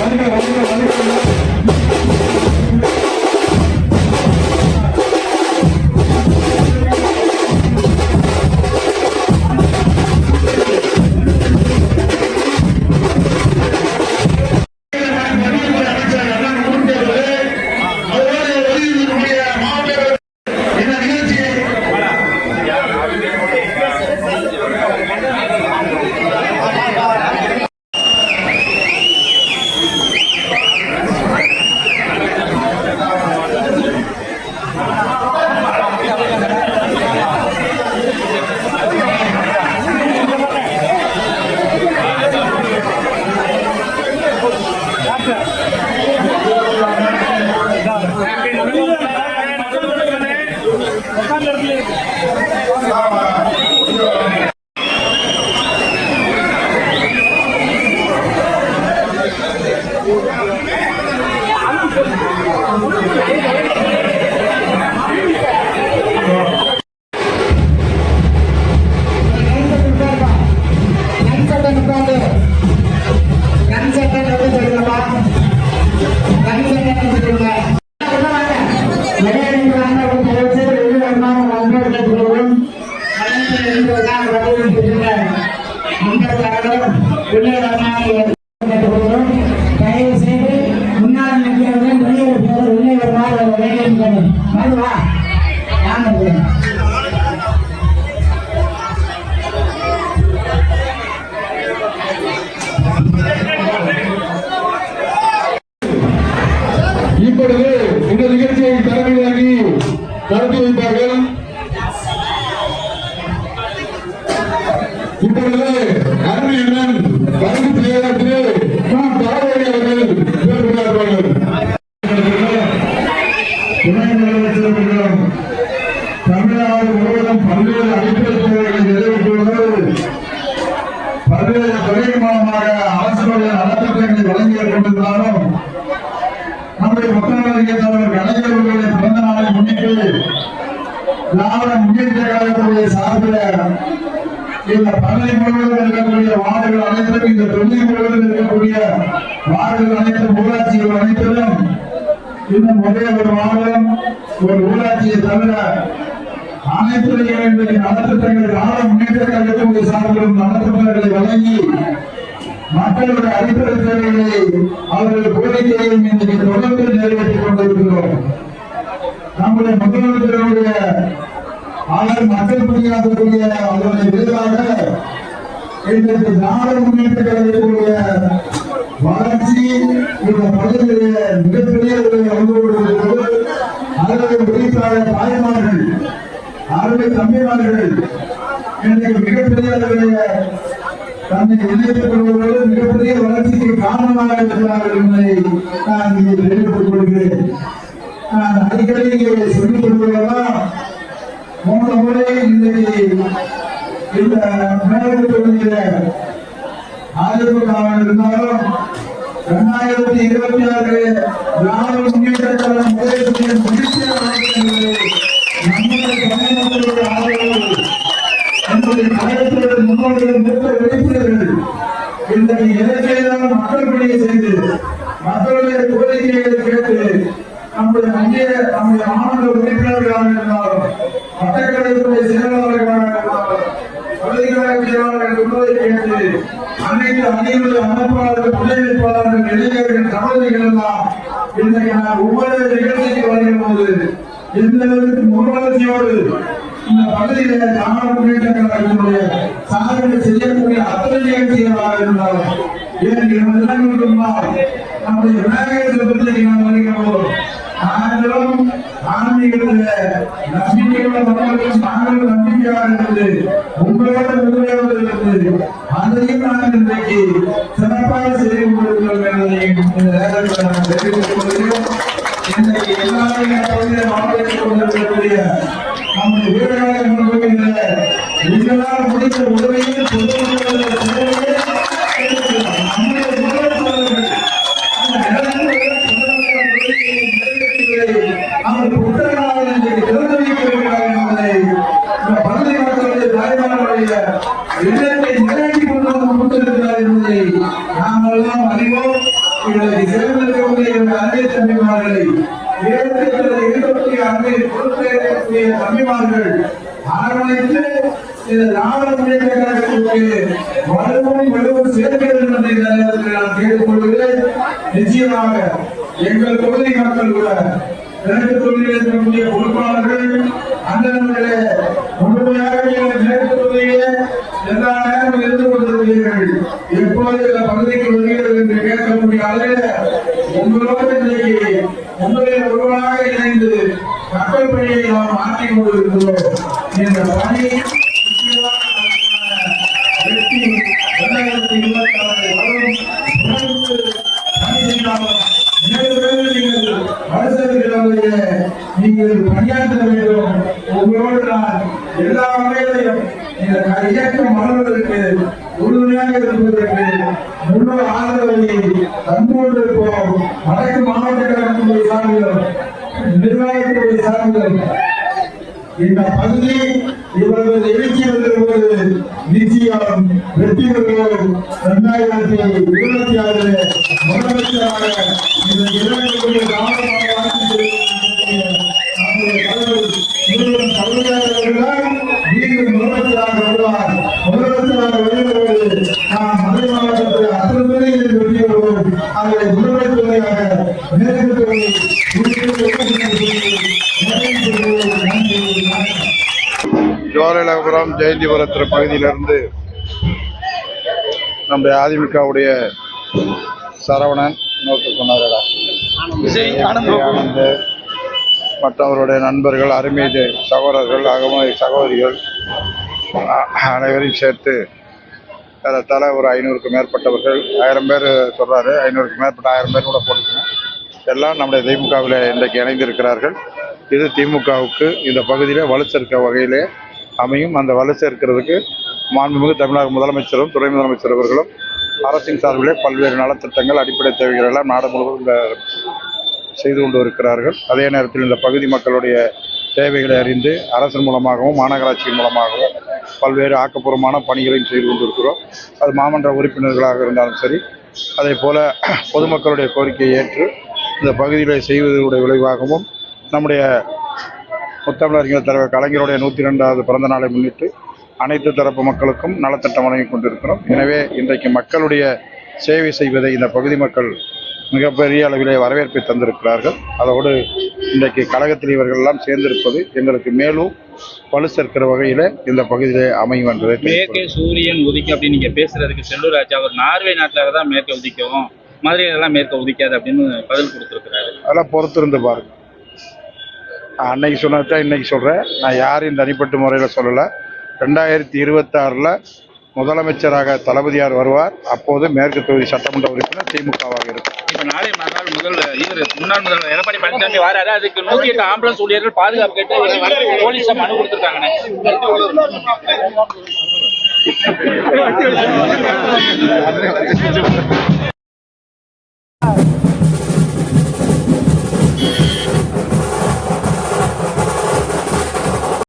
வருக வருக வருக தயவு நாளும் நம்முடைய மக்களவைத் தலைவர் கலைஞர் அவர்களுடைய பிறந்த நாளை முன்னிட்டு திராவிட முன்னேற்ற கழகத்துடைய சார்பில் இந்த பகுதி முழுவதும் இருக்கக்கூடிய வார்டுகள் அனைத்திலும் இந்த தொகுதி முழுவதும் இருக்கக்கூடிய வார்டுகள் அனைத்தும் ஊராட்சிகள் அனைத்திலும் இன்னும் ஒரே ஒரு வார்டிலும் ஒரு ஊராட்சியை தவிர அனைத்துறையும் இன்றைக்கு நலத்திட்டங்கள் திராவிட முன்னேற்ற கழகத்தினுடைய சார்பிலும் நலத்திட்டங்களை வழங்கி மக்களுடைய அடிப்படை தேவைகளை அவர்கள் கோரிக்கையையும் இன்றைக்கு தொடர்ந்து நிறைவேற்றிக் கொண்டிருக்கிறோம். நம்முடைய முதலமைச்சருடைய அவர் மக்கள் பணியாற்றக்கூடிய அவருடைய விருதாக இன்றைக்கு நாடு முன்னேற்ற கழகத்துடைய வளர்ச்சி இந்த பகுதியிலே மிகப்பெரிய வந்து கொண்டிருக்கிறது. அதனுடைய குறிப்பாக தாய்மார்கள் அவருடைய தம்பிமார்கள் இன்றைக்கு மிகப்பெரிய அளவிலே தன்னை இணைத்துக் மிகப்பெரிய வளர்ச்சிக்கு காரணமாக இருக்கிறார்கள் என்பதை நான் இங்கே தெரிவித்துக் கொள்கிறேன். நான் அடிக்கடி இங்கே சொல்லிக் கொள்வதெல்லாம் மூன்று முறை இந்த மேற்கு இருந்தாலும் இரண்டாயிரத்தி இருபத்தி ஆறு திராவிட முன்னேற்ற கழகம் முதலீட்டு நம்முடைய ஆதரவு நம்முடைய கழகத்தினுடைய முன்னோடிகள் மூத்த மக்கள் பணியை செய்து மக்களுடைய கோரிக்கைகளை கேட்டு நம்முடைய அந்நிய நம்முடைய மாநில உறுப்பினர்களாக இருந்தாலும் மட்டக்கடைத்துறை செயலாளர்களாக இருந்தாலும் பள்ளிக்கழக கேட்டு அனைத்து அணிகளுடைய அமைப்பாளர்கள் துணை இளைஞர்கள் சகோதரிகள் எல்லாம் இன்றைக்கு நான் ஒவ்வொரு நிகழ்ச்சிக்கு வருகிற போது எந்த அளவுக்கு முன்வளர்ச்சியோடு இந்த பகுதியில கிராம முன்னேற்ற கழகத்தினுடைய சாதனை செய்யக்கூடிய அத்தனை நிகழ்ச்சிகளாக இருந்தாலும் நம்முடைய நாம் நாங்களும் ஆன்மீகத்தில் நம்பிக்கையுள்ள மக்களுக்கும் நம்பிக்கையாக இருந்தது உங்களோட இருந்தது அதையும் நாங்கள் இன்றைக்கு சிறப்பாக செய்து கொண்டிருக்கிறோம் என்பதை இந்த நேரத்தில் நான் தெரிவித்துக் கொள்கிறேன். இன்றைக்கு பகுதியில் ஆலோசித்துக் கொண்டிருக்கக்கூடிய நம்முடைய எங்களால் முடிந்த உதவியை அவர் புத்தகமாக திறந்து வைக்க வேண்டும் என்பதை பள்ளி மக்களுடைய தாய்மார்களுடைய இல்லத்தை நிறைவேற்றி கொண்டு வந்து கொடுத்திருக்கிறார் அரவணைத்து இந்த திராவிட முன்னேற்ற கழகத்திற்கு வலுவும் வலுவும் சேர்க்க வேண்டும் நான் கேட்டுக்கொள்கிறேன் நிச்சயமாக எங்கள் தொகுதி மக்கள் கூட இரண்டு தொகுதியில் இருக்கக்கூடிய பொறுப்பாளர்கள் அந்தனர்களே முழுமையாக நீங்கள் தொகுதியிலே எல்லா நேரமும் இருந்து கொண்டிருக்கிறீர்கள். எப்போது இந்த பகுதிக்கு வருகிறது என்று கேட்கக்கூடிய அளவில் உங்களோடு இன்றைக்கு உங்களில் ஒருவராக இணைந்து மக்கள் பணியை நாம் மாற்றிக் கொண்டிருக்கிறோம். இந்த பணி நிச்சயமாக நமக்கான வெற்றி இரண்டாயிரத்தி இருபத்தி ஆறு வரும் தொடர்ந்து பணி செய்தாலும் மேலும் நீங்கள் பணியாற்ற வேண்டும் உங்களோடு நான் எல்லா வகையிலையும் இந்த இயக்கம் வளர்வதற்கு உறுதுணையாக இருப்பதற்கு முழு ஆதரவை தந்து கொண்டிருப்போம் வடக்கு மாவட்ட கழகத்துடைய சார்பிலும் நிர்வாகத்துடைய சார்பிலும் இந்த பகுதி இவர்கள் எழுச்சி நிச்சயம் வெற்றி இரண்டாயிரத்தி இருபத்தி ஆறு முதலமைச்சராக இந்த இரண்டு கவனமாக ஆட்சி செய்யக்கூடிய நம்முடைய தலைவர் முருகன் தலைவர்கள் மீண்டும் முதலமைச்சராக வருவார் முதலமைச்சராக வருகிறது நாம் மதுரை மாவட்டத்தில் அத்தனை பேரையும் வெற்றி பெறுவோம் அதை முதன்மை துறையாக மேற்கொண்டு நன்றி வணக்கம் ஜோரலபுரம் ஜெயந்திபுரத்தின் பகுதியிலிருந்து நம்முடைய அதிமுகவுடைய சரவணன் நோக்கு சொன்னாரடா. ஆனந்த் மற்றவருடைய நண்பர்கள் அருமை சகோதரர்கள் அகமை சகோதரிகள் அனைவரையும் சேர்த்து ஏறத்தாழ ஒரு ஐநூறுக்கு மேற்பட்டவர்கள் ஆயிரம் பேர் சொல்றாரு ஐநூறுக்கு மேற்பட்ட ஆயிரம் பேர் கூட போட்டுக்கணும் எல்லாம் நம்முடைய திமுகவில் இன்றைக்கு இணைந்திருக்கிறார்கள். இது திமுகவுக்கு இந்த பகுதியில் வலுச்சேர்க்க வகையிலே அமையும். அந்த வளர்ச்சி இருக்கிறதுக்கு மாண்புமிகு தமிழக முதலமைச்சரும் துணை முதலமைச்சர் அவர்களும் அரசின் சார்பிலே பல்வேறு நலத்திட்டங்கள் அடிப்படை தேவைகள் எல்லாம் நாடு முழுவதும் இந்த செய்து கொண்டு இருக்கிறார்கள். அதே நேரத்தில் இந்த பகுதி மக்களுடைய தேவைகளை அறிந்து அரசின் மூலமாகவும் மாநகராட்சியின் மூலமாகவும் பல்வேறு ஆக்கப்பூர்வமான பணிகளையும் செய்து கொண்டிருக்கிறோம் அது மாமன்ற உறுப்பினர்களாக இருந்தாலும் சரி அதே போல் பொதுமக்களுடைய கோரிக்கையை ஏற்று இந்த பகுதியில் செய்வதனுடைய விளைவாகவும் நம்முடைய முத்தமிழறிஞர் தலைவர் கலைஞருடைய நூற்றி ரெண்டாவது பிறந்த நாளை முன்னிட்டு அனைத்து தரப்பு மக்களுக்கும் நலத்திட்டம் வழங்கிக் கொண்டிருக்கிறோம். எனவே இன்றைக்கு மக்களுடைய சேவை செய்வதை இந்த பகுதி மக்கள் மிகப்பெரிய அளவிலே வரவேற்பை தந்திருக்கிறார்கள். அதோடு இன்றைக்கு கழகத்தில் இவர்கள் எல்லாம் சேர்ந்திருப்பது எங்களுக்கு மேலும் வலு சேர்க்கிற வகையில் இந்த பகுதியிலே அமையும் என்பதை மேற்கே சூரியன் உதிக்கும் அப்படின்னு நீங்க பேசுறதுக்கு செல்லூர் ராஜா அவர் நார்வே நாட்டில் தான் மேற்கே உதிக்கும். மதுரையிலலாம் மேற்கே உதிக்காது அப்படின்னு பதில் கொடுத்துருக்கிறாரு. அதெல்லாம் பொறுத்திருந்து பாருங்க. நான் அன்னைக்கு சொன்னதான் இன்னைக்கு சொல்கிறேன் நான் யாரையும் தனிப்பட்ட முறையில் சொல்லலை. ரெண்டாயிரத்தி இருபத்தாறில் முதலமைச்சராக தளபதியார் வருவார். அப்போது மேற்கு தொகுதி சட்டமன்ற உறுப்பினர் திமுகவாக இருக்கும் இப்போ நாளை மறுநாள் முதல் முன்னாள் முதல்வர் எடப்பாடி பழனிசாமி வராரு. அதுக்கு நூத்தி எட்டு ஆம்புலன்ஸ் ஊழியர்கள் பாதுகாப்பு கேட்டு போலீஸா மனு கொடுத்துருக்காங்கண்ணே.